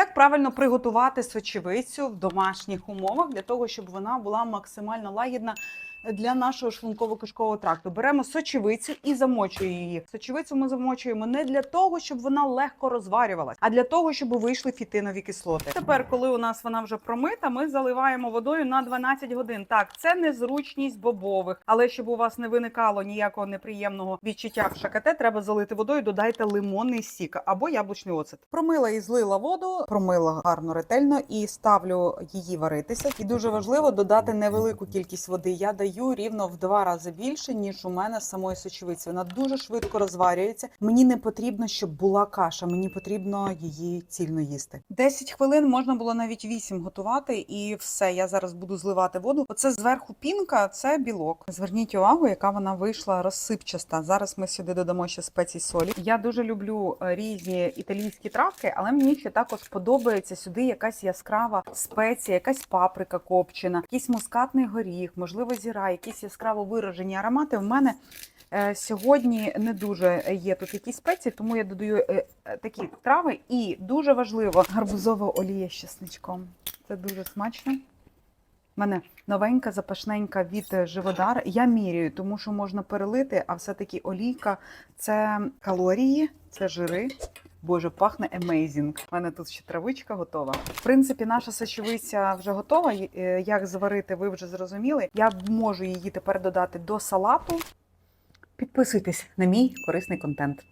Як правильно приготувати сочевицю в домашніх умовах для того, щоб вона була максимально лагідна для нашого шлунково-кишкового тракту? Беремо сочевицю і замочуємо її. Сочевицю ми замочуємо не для того, щоб вона легко розварювалась, а для того, щоб вийшли фітинові кислоти. Тепер, коли у нас вона вже промита, ми заливаємо водою на 12 годин. Так, це незручність бобових, але щоб у вас не виникало ніякого неприємного відчуття в шакате, треба залити водою. Додайте лимонний сік або яблучний оцет. Промила і злила воду, промила гарно ретельно і ставлю її варитися. І дуже важливо додати невелику кількість води. Я даю рівно в два рази більше ніж у мене самої сочевиці. Вона дуже швидко розварюється. Мені не потрібно, щоб була каша. Мені потрібно її цільно їсти. 10 хвилин можна було навіть 8 готувати, і все. Я зараз буду зливати воду. Оце зверху пінка, це білок. Зверніть увагу, яка вона вийшла розсипчаста. Зараз ми сюди додамо ще спецій солі. Я дуже люблю е, різні італійські травки, але мені ще також подобається сюди якась яскрава спеція, якась паприка копчена, якийсь мускатний горіх, можливо, зіра, якісь яскраво виражені аромати. В мене е, сьогодні не дуже є тут якісь спеції, тому я додаю е, е, такі трави. І дуже важливо гарбузова олія з чесничком. Це дуже смачно. У мене новенька, запашненька від Живодар. Я міряю, тому що можна перелити, а все-таки олійка це калорії, це жири. Боже, пахне amazing. У мене тут ще травичка готова. В принципі, наша сочевиця вже готова. Е, Як зварити, ви вже зрозуміли. Я можу її тепер додати до салату. Підписуйтесь на мій корисний контент.